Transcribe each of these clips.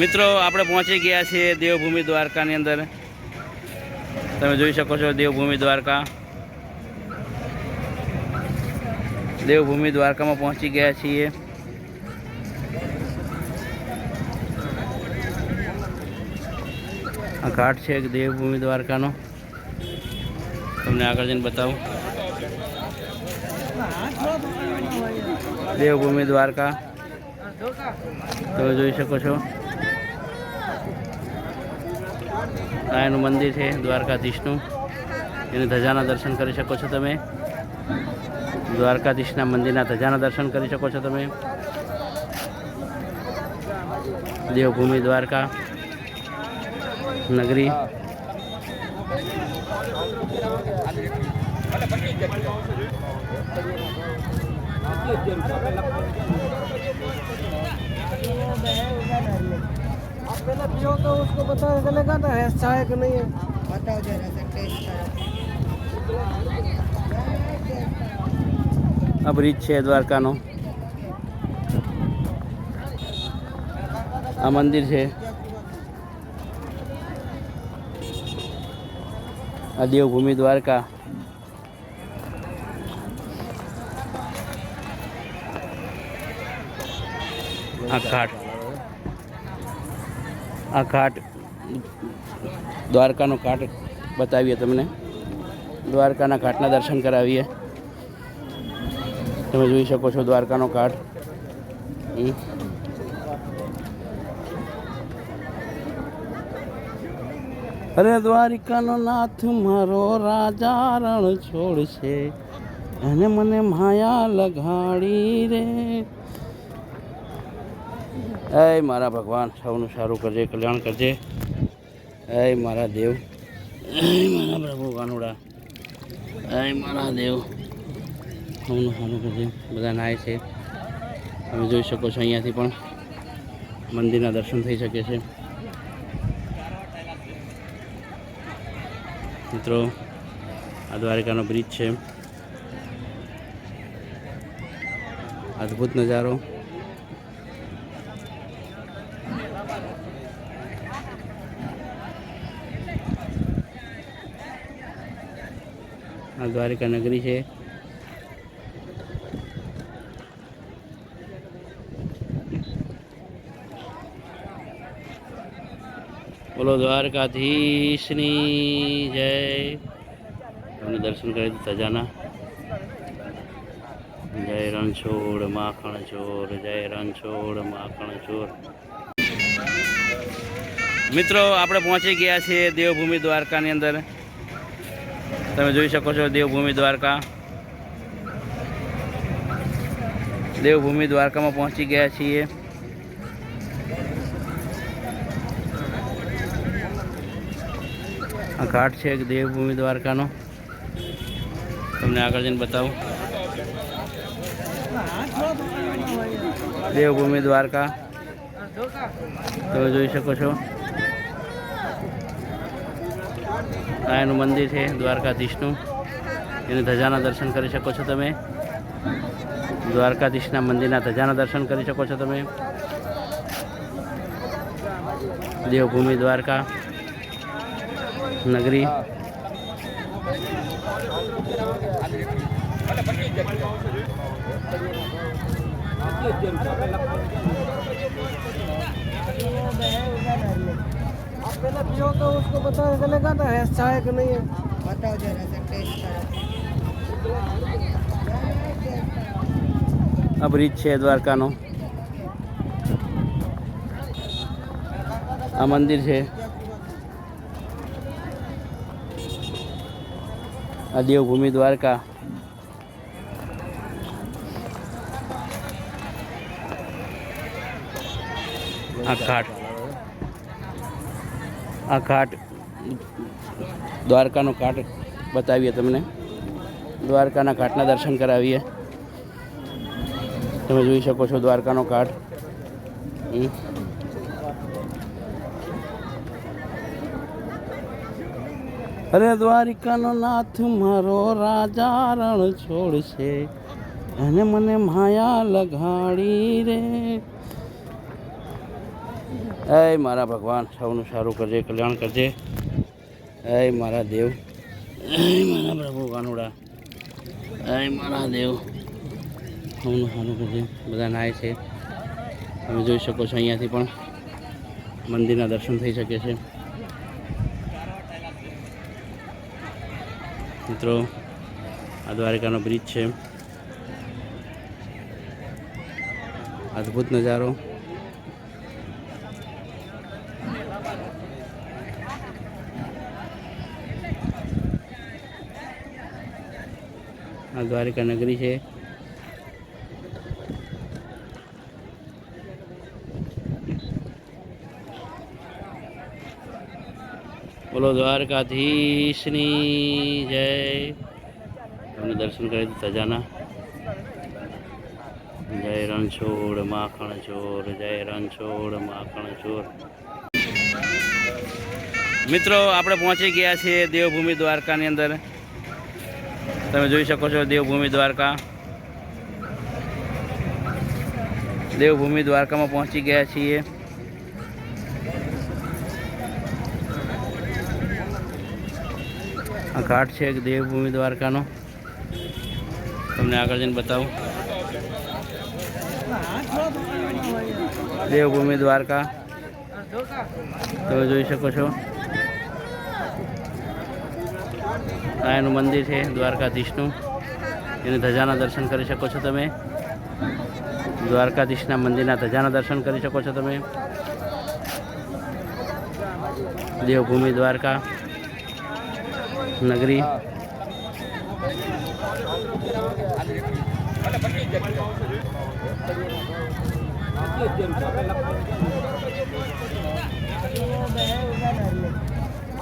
મિત્રો, આપણે પહોંચી ગયા છીએ દેવભૂમિ દ્વારકાની અંદર. તમે જોઈ શકો છો દેવભૂમિ દ્વારકા. દેવભૂમિ દ્વારકામાં પહોંચી ગયા છીએ. આ ઘાટ છે દેવભૂમિ દ્વારકાનો. તમને આગળ જઈને બતાવું. દેવભૂમિ દ્વારકા. તમે જોઈ શકો છો. આ એનું મંદિર છે, દ્વારકાધીશનું. એને ધજાના દર્શન કરી શકો છો તમે. દ્વારકાધીશના મંદિરના ધજાના દર્શન કરી શકો છો તમે. દેવભૂમિ દ્વારકા, નગરી. आप पहले पियो तो उसको पता चलेगा ना है अच्छा है कि नहीं है बताओ जरा सा टेस्ट આ બ્રિજ છે દ્વારકાનો આ મંદિર છે આ દેવભૂમિ દ્વારકા આ ઘાટ આ ઘાટ દ્વારકાનો ઘાટ બતાવીએ તમને. દ્વારકાના ઘાટના દર્શન કરાવીએ. તમે જોઈ શકો છો દ્વારકાનો ઘાટ. અરે દ્વારિકાનો નાથ મારો રાજા રણ છોડશે. અને મને માયા લગાડી રે. એ મારા ભગવાન, સૌનું સારું કરજે, કલ્યાણ કરજે. એ મારા દેવ. મારા પ્રભુ કાનુડા એ મારા દેવ. સૌનું સારું કરજે. બધા નાય છે. તમે જોઈ શકો છો અહીંયાથી પણ. મંદિરના દર્શન થઈ શકે છે. મિત્રો, આ દ્વારિકાનો બ્રિજ છે. અદ્ભુત નજારો. આ દ્વારિકા નગરી છે. બોલો દ્વારકાધીશની જય. તમને દર્શન કરી દીધા જાના જય રણછોડ માખણ ચોર જય રણછોડ માખણ ચોર મિત્રો, આપણે પહોંચી ગયા છીએ દેવભૂમિ દ્વારકાની અંદર. તમે જોઈ શકો છો દેવભૂમિ દ્વારકા. દેવભૂમિ દ્વારકામાં પહોંચી ગયા છીએ. આ ઘાટ છે દેવભૂમિ દ્વારકાનો. તમને આગળ જઈને બતાવું. દેવભૂમિ દ્વારકા. તમે જોઈ શકો છો. આ મંદિર છે, દ્વારકાધીશનું. એની ધજાના દર્શન કરી શકો છો તમે. દ્વારકાધીશના મંદિરના ધજાના દર્શન કરી શકો છો તમે. દેવભૂમિ દ્વારકા, નગરી. आप पहले पियो तो उसको पता चलेगा ना है अच्छा है कि नहीं है बताओ जरा सा टेस्ट આ બ્રિજ છે દ્વારકાનો આ મંદિર છે આ દેવભૂમિ દ્વારકા આ ઘાટ આ ઘાટ, દ્વારકાનો ઘાટ બતાવીએ તમને. દ્વારકાના ઘાટના દર્શન કરાવીએ. તમે જોઈ શકો છો દ્વારકાનો ઘાટ. અરે દ્વારિકાનો નાથ મારો રાજા રણ છોડશે, અને મને માયા લગાડી રે. એ મારા ભગવાન, સૌનું સારું કરજે, કલ્યાણ કરજે. એ મારા દેવ. મારા પ્રભુ કાનુડા એ મારા દેવ. સૌનું સારું કરજે. બધા નાય છે. તમે જોઈ શકો છો અહીંયાથી પણ મંદિરના દર્શન થઈ શકે છે. મિત્રો, આ દ્વારકાનો બ્રિજ છે. અદ્ભુત નજારો. આ દ્વારિકા નગરી છે. બોલો દ્વારકાધીશની જય. તમને દર્શન કરી દીધા જાના. જય રણછોડ માખણ ચોર જય રણછોડ માખણ ચોર મિત્રો, આપણે પહોંચી ગયા છીએ દેવભૂમિ દ્વારકાની અંદર. તમે જોઈ શકો છો દેવભૂમિ દ્વારકા. દેવભૂમિ દ્વારકામાં પહોંચી ગયા છીએ. આ ઘાટ છે દેવભૂમિ દ્વારકાનો. તમને આગળ જઈને બતાવું. દેવભૂમિ દ્વારકા. તમે જોઈ શકો છો. આ એનું મંદિર છે, દ્વારકાધીશનું. એને ધજાના દર્શન કરી શકો છો તમે. દ્વારકાધીશના મંદિરના ધજાના દર્શન કરી શકો છો તમે. દેવભૂમિ દ્વારકા, નગરી.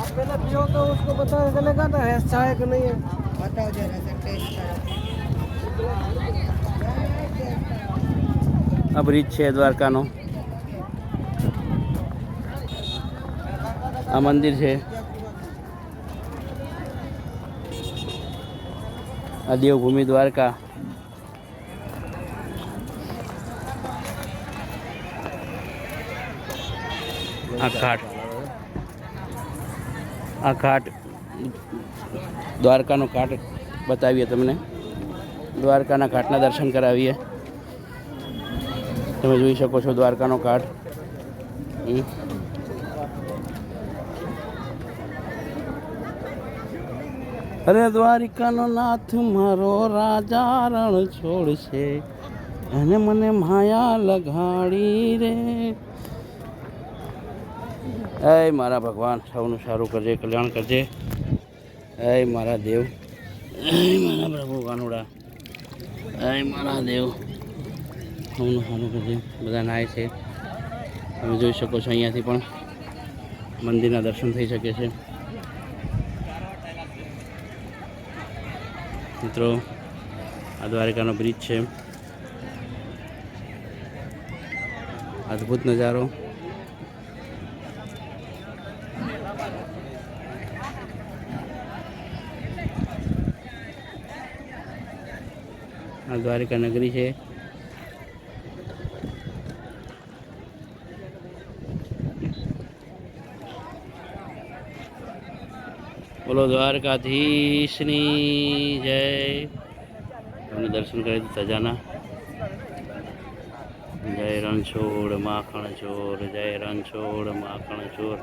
पहले पियो तो उसको पता चलेगा ना है अच्छा है कि नहीं है बताओ जरा सा टेस्ट આ બ્રિજ છે દ્વારકાનો આ મંદિર છે આ દેવભૂમિ દ્વારકા આ ઘાટ આ ઘાટ, દ્વારકાનો ઘાટ બતાવીએ તમને. દ્વારકાના ઘાટના દર્શન કરાવીએ. તમે જોઈ શકો છો દ્વારકાનો ઘાટ. અરે દ્વારિકાનો નાથ મારો રાજા રણ છોડશે. અને મને માયા લગાડી રે. એ મારા ભગવાન, સૌનું સારું કરજે, કલ્યાણ કરજે. એ મારા દેવ મારા પ્રભુ કાનુડા એ મારા દેવ, સૌનું સારું કરજે. બધા નાય છે. તમે જોઈ શકો છો અહીંયાથી પણ મંદિરના દર્શન થઈ શકે છે. મિત્રો, આ દ્વારકાનો બ્રિજ છે. અદ્ભુત નજારો. આ દ્વારિકા નગરી છે. બોલો દ્વારકાધીશની જય. તમને દર્શન કરી દીધું જાના. જય રણછોડ માખણ ચોર જય રણછોડ માખણ ચોર